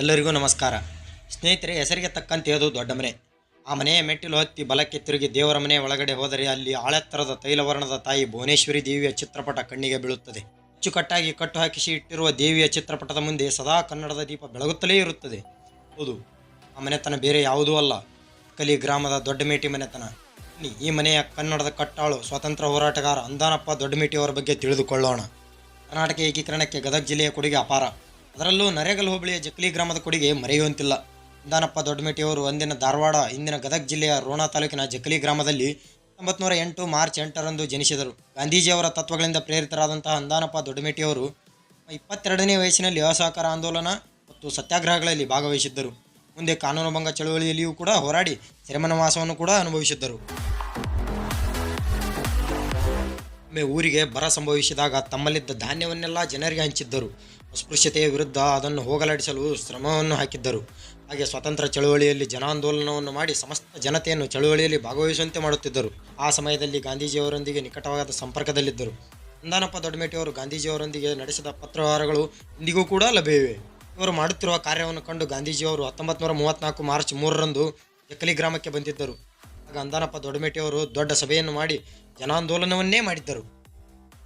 ಎಲ್ಲರಿಗೂ ನಮಸ್ಕಾರ. ಸ್ನೇಹಿತರೆ, ಹೆಸರಿಗೆ ತಕ್ಕಂತೆ ಅದು ದೊಡ್ಡ ಮನೆ. ಆ ಮನೆಯ ಮೆಟ್ಟಿಲು ಹತ್ತಿ ಬಲಕ್ಕೆ ತಿರುಗಿ ದೇವರ ಮನೆ ಒಳಗಡೆ ಹೋದರೆ ಅಲ್ಲಿ ಆಳೆತ್ತರದ ತೈಲವರ್ಣದ ತಾಯಿ ಭುವನೇಶ್ವರಿ ದೇವಿಯ ಚಿತ್ರಪಟ ಕಣ್ಣಿಗೆ ಬೀಳುತ್ತದೆ. ಅಚ್ಚುಕಟ್ಟಾಗಿ ಕಟ್ಟು ಹಾಕಿಸಿ ಇಟ್ಟಿರುವ ದೇವಿಯ ಚಿತ್ರಪಟದ ಮುಂದೆ ಸದಾ ಕನ್ನಡದ ದೀಪ ಬೆಳಗುತ್ತಲೇ ಇರುತ್ತದೆ. ಹೌದು, ಆ ಮನೆತನ ಬೇರೆ ಯಾವುದೂ ಅಲ್ಲ. ಕಲಿ ಗ್ರಾಮದ ದೊಡ್ಡಮೇಟಿ ಮನೆತನ. ಇಲ್ಲಿ ಈ ಮನೆಯ ಕನ್ನಡದ ಕಟ್ಟಾಳು ಸ್ವಾತಂತ್ರ್ಯ ಹೋರಾಟಗಾರ ಅಂದಾನಪ್ಪ ದೊಡ್ಡಮೇಟಿಯವರ ಬಗ್ಗೆ ತಿಳಿದುಕೊಳ್ಳೋಣ. ಕರ್ನಾಟಕ ಏಕೀಕರಣಕ್ಕೆ ಗದಗ ಜಿಲ್ಲೆಯ ಕೊಡುಗೆ ಅಪಾರ. ಅದರಲ್ಲೂ ನರೇಗಲ್ ಹೋಬಳಿಯ ಜಕ್ಲಿ ಗ್ರಾಮದ ಕೊಡುಗೆ ಮರೆಯುವಂತಿಲ್ಲ. ದಾನಪ್ಪ ದೊಡ್ಡಮೇಟಿಯವರು ಅಂದಿನ ಧಾರವಾಡ, ಇಂದಿನ ಗದಗ ಜಿಲ್ಲೆಯ ರೋಣ ತಾಲೂಕಿನ ಜಕ್ಲಿ ಗ್ರಾಮದಲ್ಲಿ ನೂರ ಎಂಟು ಮಾರ್ಚ್ ಎಂಟರಂದು ಜನಿಸಿದರು. ಗಾಂಧೀಜಿಯವರ ತತ್ವಗಳಿಂದ ಪ್ರೇರಿತರಾದಂತಹ ಅಂದಾನಪ್ಪ ದೊಡ್ಡಮೇಟಿಯವರು ಇಪ್ಪತ್ತೆರಡನೇ ವಯಸ್ಸಿನಲ್ಲಿ ಅಸಹಕಾರ ಆಂದೋಲನ ಮತ್ತು ಸತ್ಯಾಗ್ರಹಗಳಲ್ಲಿ ಭಾಗವಹಿಸಿದ್ದರು. ಮುಂದೆ ಕಾನೂನುಭಂಗ ಚಳುವಳಿಯಲ್ಲಿಯೂ ಕೂಡ ಹೋರಾಡಿ ಸೆರೆಮನವಾಸವನ್ನು ಕೂಡ ಅನುಭವಿಸಿದ್ದರು. ಒಮ್ಮೆ ಊರಿಗೆ ಬರ ಸಂಭವಿಸಿದಾಗ ತಮ್ಮಲ್ಲಿದ್ದ ಧಾನ್ಯವನ್ನೆಲ್ಲ ಜನರಿಗೆ ಹಂಚಿದ್ದರು. ಅಸ್ಪೃಶ್ಯತೆಯ ವಿರುದ್ಧ ಅದನ್ನು ಹೋಗಲಾಡಿಸಲು ಶ್ರಮವನ್ನು ಹಾಕಿದ್ದರು. ಹಾಗೆ ಸ್ವತಂತ್ರ ಚಳುವಳಿಯಲ್ಲಿ ಜನಾಂದೋಲನವನ್ನು ಮಾಡಿ ಸಮಸ್ತ ಜನತೆಯನ್ನು ಚಳುವಳಿಯಲ್ಲಿ ಭಾಗವಹಿಸುವಂತೆ ಮಾಡುತ್ತಿದ್ದರು. ಆ ಸಮಯದಲ್ಲಿ ಗಾಂಧೀಜಿಯವರೊಂದಿಗೆ ನಿಕಟವಾದ ಸಂಪರ್ಕದಲ್ಲಿದ್ದರು. ಅಂದಾನಪ್ಪ ದೊಡ್ಡಮೇಟಿಯವರು ಗಾಂಧೀಜಿಯವರೊಂದಿಗೆ ನಡೆಸಿದ ಪತ್ರವ್ಯವಹಾರಗಳು ಇಂದಿಗೂ ಕೂಡ ಲಭ್ಯವಿವೆ. ಇವರು ಮಾಡುತ್ತಿರುವ ಕಾರ್ಯವನ್ನು ಕಂಡು ಗಾಂಧೀಜಿಯವರು ಹತ್ತೊಂಬತ್ತು ನೂರ ಮೂವತ್ತ್ನಾಲ್ಕು ಮಾರ್ಚ್ ಮೂರರಂದು ಜಕ್ಕಲಿ ಗ್ರಾಮಕ್ಕೆ ಬಂದಿದ್ದರು. ಆಗ ಅಂದಾನಪ್ಪ ದೊಡ್ಡಮೇಟೆಯವರು ದೊಡ್ಡ ಸಭೆಯನ್ನು ಮಾಡಿ ಜನಾಂದೋಲನವನ್ನೇ ಮಾಡಿದ್ದರು.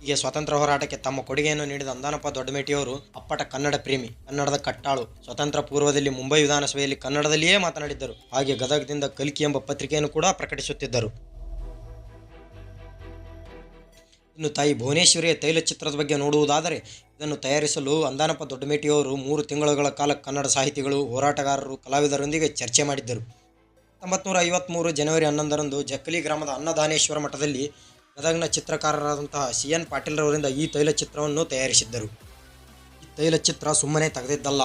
ಹೀಗೆ ಸ್ವಾತಂತ್ರ್ಯ ಹೋರಾಟಕ್ಕೆ ತಮ್ಮ ಕೊಡುಗೆಯನ್ನು ನೀಡಿದ ಅಂದಾನಪ್ಪ ದೊಡ್ಡಮೇಟಿಯವರು ಅಪ್ಪಟ ಕನ್ನಡ ಪ್ರೇಮಿ, ಕನ್ನಡದ ಕಟ್ಟಾಳು. ಸ್ವತಂತ್ರ ಪೂರ್ವದಲ್ಲಿ ಮುಂಬೈ ವಿಧಾನಸಭೆಯಲ್ಲಿ ಕನ್ನಡದಲ್ಲಿಯೇ ಮಾತನಾಡಿದ್ದರು. ಹಾಗೆ ಗದಗದಿಂದ ಕಲ್ಕಿ ಎಂಬ ಪತ್ರಿಕೆಯನ್ನು ಕೂಡ ಪ್ರಕಟಿಸುತ್ತಿದ್ದರು. ಇನ್ನು ತಾಯಿ ಭುವನೇಶ್ವರಿಯ ತೈಲ ಚಿತ್ರದ ಬಗ್ಗೆ ನೋಡುವುದಾದರೆ, ಇದನ್ನು ತಯಾರಿಸಲು ಅಂದಾನಪ್ಪ ದೊಡ್ಡಮೇಟಿಯವರು ಮೂರು ತಿಂಗಳುಗಳ ಕಾಲ ಕನ್ನಡ ಸಾಹಿತಿಗಳು, ಹೋರಾಟಗಾರರು, ಕಲಾವಿದರೊಂದಿಗೆ ಚರ್ಚೆ ಮಾಡಿದ್ದರು. ಹತ್ತೊಂಬತ್ತು ಐವತ್ತ್ಮೂರು ಜನವರಿ ಹನ್ನೊಂದರಂದು ಜಕ್ಕಲಿ ಗ್ರಾಮದ ಅನ್ನದಾನೇಶ್ವರ ಮಠದಲ್ಲಿ ಗದಗ್ನ ಚಿತ್ರಕಾರರಾದಂತಹ ಸಿ ಎನ್ ಪಾಟೀಲ್ರವರಿಂದ ಈ ತೈಲಚಿತ್ರವನ್ನು ತಯಾರಿಸಿದ್ದರು. ಈ ತೈಲಚಿತ್ರ ಸುಮ್ಮನೆ ತೆಗೆದಿದ್ದಲ್ಲ.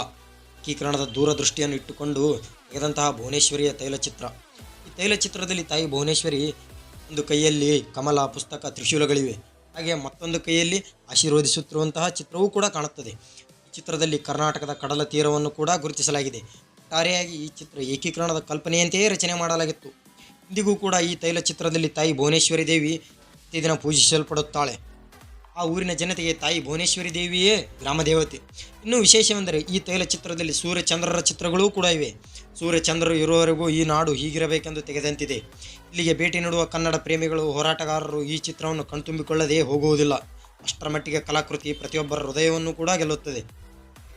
ಏಕೀಕರಣದ ದೂರದೃಷ್ಟಿಯನ್ನು ಇಟ್ಟುಕೊಂಡು ತೆಗೆದಂತಹ ಭುವನೇಶ್ವರಿಯ ತೈಲಚಿತ್ರ. ಈ ತೈಲಚಿತ್ರದಲ್ಲಿ ತಾಯಿ ಭುವನೇಶ್ವರಿ ಒಂದು ಕೈಯಲ್ಲಿ ಕಮಲ, ಪುಸ್ತಕ, ತ್ರಿಶೂಲಗಳಿವೆ. ಹಾಗೆ ಮತ್ತೊಂದು ಕೈಯಲ್ಲಿ ಆಶೀರ್ವದಿಸುತ್ತಿರುವಂತಹ ಚಿತ್ರವೂ ಕೂಡ ಕಾಣುತ್ತದೆ. ಈ ಚಿತ್ರದಲ್ಲಿ ಕರ್ನಾಟಕದ ಕಡಲ ತೀರವನ್ನು ಕೂಡ ಗುರುತಿಸಲಾಗಿದೆ. ಒಟ್ಟಾರೆಯಾಗಿ ಈ ಚಿತ್ರ ಏಕೀಕರಣದ ಕಲ್ಪನೆಯಂತೆಯೇ ರಚನೆ ಮಾಡಲಾಗಿತ್ತು. ಇಂದಿಗೂ ಕೂಡ ಈ ತೈಲ ಚಿತ್ರದಲ್ಲಿ ತಾಯಿ ಭುವನೇಶ್ವರಿ ದೇವಿ ಪ್ರತಿದಿನ ಪೂಜಿಸಲ್ಪಡುತ್ತಾಳೆ. ಆ ಊರಿನ ಜನತೆಗೆ ತಾಯಿ ಭುವನೇಶ್ವರಿ ದೇವಿಯೇ ಗ್ರಾಮ ದೇವತೆ. ಇನ್ನೂ ವಿಶೇಷವೆಂದರೆ ಈ ತೈಲ ಚಿತ್ರದಲ್ಲಿ ಸೂರ್ಯಚಂದ್ರರ ಚಿತ್ರಗಳೂ ಕೂಡ ಇವೆ. ಸೂರ್ಯಚಂದ್ರರು ಇರುವವರೆಗೂ ಈ ನಾಡು ಹೀಗಿರಬೇಕೆಂದು ತೆಗೆದಂತಿದೆ. ಇಲ್ಲಿಗೆ ಭೇಟಿ ನೀಡುವ ಕನ್ನಡ ಪ್ರೇಮಿಗಳು, ಹೋರಾಟಗಾರರು ಈ ಚಿತ್ರವನ್ನು ಕಣ್ತುಂಬಿಕೊಳ್ಳದೇ ಹೋಗುವುದಿಲ್ಲ. ಅಷ್ಟರ ಮಟ್ಟಿಗೆ ಕಲಾಕೃತಿ ಪ್ರತಿಯೊಬ್ಬರ ಹೃದಯವನ್ನು ಕೂಡ ಗೆಲ್ಲುತ್ತದೆ.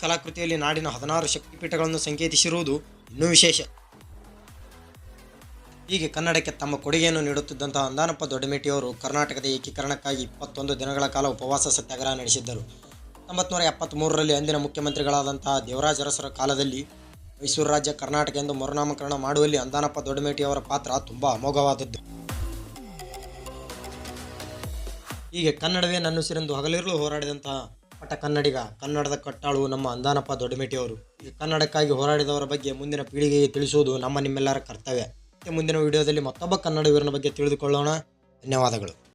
ಕಲಾಕೃತಿಯಲ್ಲಿ ನಾಡಿನ ಹದಿನಾರು ಶಕ್ತಿಪೀಠಗಳನ್ನು ಸಂಕೇತಿಸಿರುವುದು ಇನ್ನೂ ವಿಶೇಷ. ಹೀಗೆ ಕನ್ನಡಕ್ಕೆ ತಮ್ಮ ಕೊಡುಗೆಯನ್ನು ನೀಡುತ್ತಿದ್ದಂತಹ ಅಂದಾನಪ್ಪ ದೊಡ್ಡಮೇಟಿಯವರು ಕರ್ನಾಟಕದ ಏಕೀಕರಣಕ್ಕಾಗಿ ಇಪ್ಪತ್ತೊಂದು ದಿನಗಳ ಕಾಲ ಉಪವಾಸ ಸತ್ಯಾಗ್ರಹ ನಡೆಸಿದ್ದರು. ಹತ್ತೊಂಬತ್ತು ಎಪ್ಪತ್ತ್ಮೂರರಲ್ಲಿ ಅಂದಿನ ಮುಖ್ಯಮಂತ್ರಿಗಳಾದಂತಹ ದೇವರಾಜ ಅರಸರ ಕಾಲದಲ್ಲಿ ಮೈಸೂರು ರಾಜ್ಯ ಕರ್ನಾಟಕ ಎಂದು ಮರುನಾಮಕರಣ ಮಾಡುವಲ್ಲಿ ಅಂದಾನಪ್ಪ ದೊಡ್ಡಮೇಟಿಯವರ ಪಾತ್ರ ತುಂಬ ಅಮೋಘವಾದದ್ದು. ಹೀಗೆ ಕನ್ನಡವೇ ನನ್ನುಸಿರೆಂದು ಹಗಲಿರುಳು ಹೋರಾಡಿದಂತಹ ಪಟ ಕನ್ನಡಿಗ, ಕನ್ನಡದ ಕಟ್ಟಾಳು ನಮ್ಮ ಅಂದಾನಪ್ಪ ದೊಡ್ಡಮೇಟಿಯವರು. ಈ ಕನ್ನಡಕ್ಕಾಗಿ ಹೋರಾಡಿದವರ ಬಗ್ಗೆ ಮುಂದಿನ ಪೀಳಿಗೆಗೆ ತಿಳಿಸುವುದು ನಮ್ಮ ನಿಮ್ಮೆಲ್ಲರ ಕರ್ತವ್ಯ. ಮತ್ತೆ ಮುಂದಿನ ವಿಡಿಯೋದಲ್ಲಿ ಮತ್ತೊಬ್ಬ ಕನ್ನಡಿಗರನ ಬಗ್ಗೆ ತಿಳಿದುಕೊಳ್ಳೋಣ. ಧನ್ಯವಾದಗಳು.